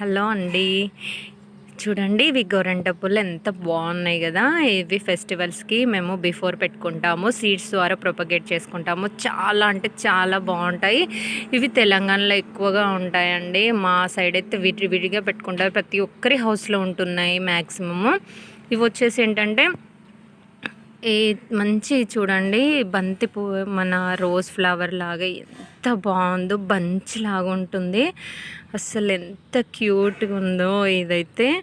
Hello అండి. చూడండి ఇవి గోరంట పూలు ఎంత బాగున్నాయి కదా. ఇవి ఫెస్టివల్స్కి మేము బిఫోర్ పెట్టుకుంటాము సీడ్స్ ద్వారా ప్రొపగేట్ చేసుకుంటాము. చాలా అంటే చాలా బాగుంటాయి. ఇవి తెలంగాణలో ఎక్కువగా ఉంటాయండి. మా సైడ్ అయితే విడి విడిగా పెట్టుకుంటారు. ప్రతి ఒక్కరి హౌస్లో ఉంటున్నాయి మ్యాక్సిమము ఇవి వచ్చేసి ఏంటంటే ఏ మంచి చూడండి బంతి పువ్వు మన రోజ్ ఫ్లవర్ లాగా ఎంత బాగుందో బంచ్ లాగా ఉంటుంది. అసలు ఎంత క్యూట్గా ఉందో ఇదైతే.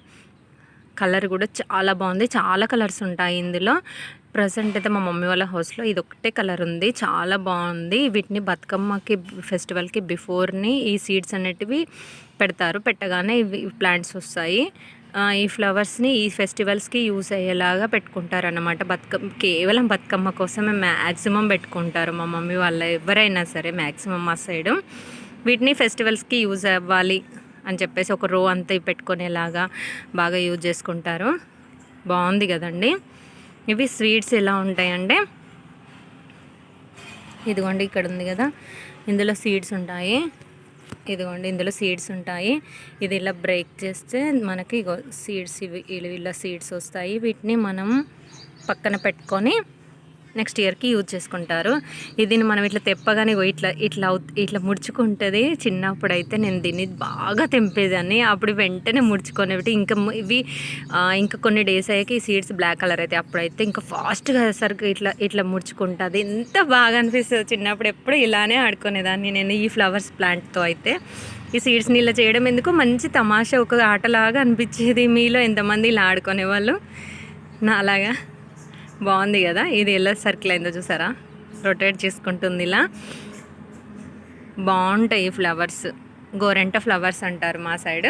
కలర్ కూడా చాలా బాగుంది. చాలా కలర్స్ ఉంటాయి ఇందులో. ప్రజెంట్ అయితే మా మమ్మీ వాళ్ళ హౌస్లో ఇది ఒకటే కలర్ ఉంది. చాలా బాగుంది. వీటిని బతుకమ్మకి ఫెస్టివల్కి బిఫోర్ని ఈ సీడ్స్ అనేటివి పెడతారు. పెట్టగానే ఇవి ప్లాంట్స్ వస్తాయి. ఈ ఫ్లవర్స్ని ఈ ఫెస్టివల్స్కి యూస్ అయ్యేలాగా పెట్టుకుంటారన్నమాట. బతుకమ్మ కేవలం బతుకమ్మ కోసమే మ్యాక్సిమం పెట్టుకుంటారు మా మమ్మీ వాళ్ళ ఎవరైనా సరే మ్యాక్సిమం మా సైడు. వీటిని ఫెస్టివల్స్కి యూజ్ అవ్వాలి అని చెప్పేసి ఒక రో అంతా పెట్టుకునేలాగా బాగా యూజ్ చేసుకుంటారు. బాగుంది కదండి. ఇవి స్వీట్స్ ఎలా ఉంటాయంటే ఇదిగోండి ఇక్కడ ఉంది కదా ఇందులో సీడ్స్ ఉంటాయి. ఇదిగోండి ఇందులో సీడ్స్ ఉంటాయి. ఇది ఇలా బ్రేక్ చేస్తే మనకి ఇగో సీడ్స్ ఇవి ఇలా సీడ్స్ వస్తాయి. వీటిని మనం పక్కన పెట్టుకొని నెక్స్ట్ ఇయర్కి యూజ్ చేసుకుంటారు. ఇది మనం ఇట్లా తెప్పగానే ఇట్లా ఇట్లా ఇట్లా ముడుచుకుంటుంది. చిన్నప్పుడు అయితే నేను దీన్ని బాగా తెంపేదాన్ని. అప్పుడు వెంటనే ముడుచుకునేవి. ఇంకా ఇవి ఇంకా కొన్ని డేస్ అయ్యాక ఈ సీడ్స్ బ్లాక్ కలర్ అయితే అప్పుడైతే ఇంకా ఫాస్ట్గా సరికి ఇట్లా ఇట్లా ముడుచుకుంటుంది. ఎంత బాగా అనిపిస్తుంది చిన్నప్పుడు ఎప్పుడు ఇలానే ఆడుకునేదాన్ని నేను ఈ ఫ్లవర్స్ ప్లాంట్తో అయితే. ఈ సీడ్స్ని ఇలా చేయడం ఎందుకు? మంచి తమాషా ఒక ఆటలాగా అనిపించేది మీలో ఎంతమంది ఇలా ఆడుకునేవాళ్ళు? నా అలాగా బాగుంది కదా? ఇది ఎలా సర్కిల్ అయిందో చూసారా? రొటేట్ చేసుకుంటుంది ఇలా. బాగుంటాయి ఫ్లవర్స్ గోరెంట ఫ్లవర్స్ అంటారు మా సైడ్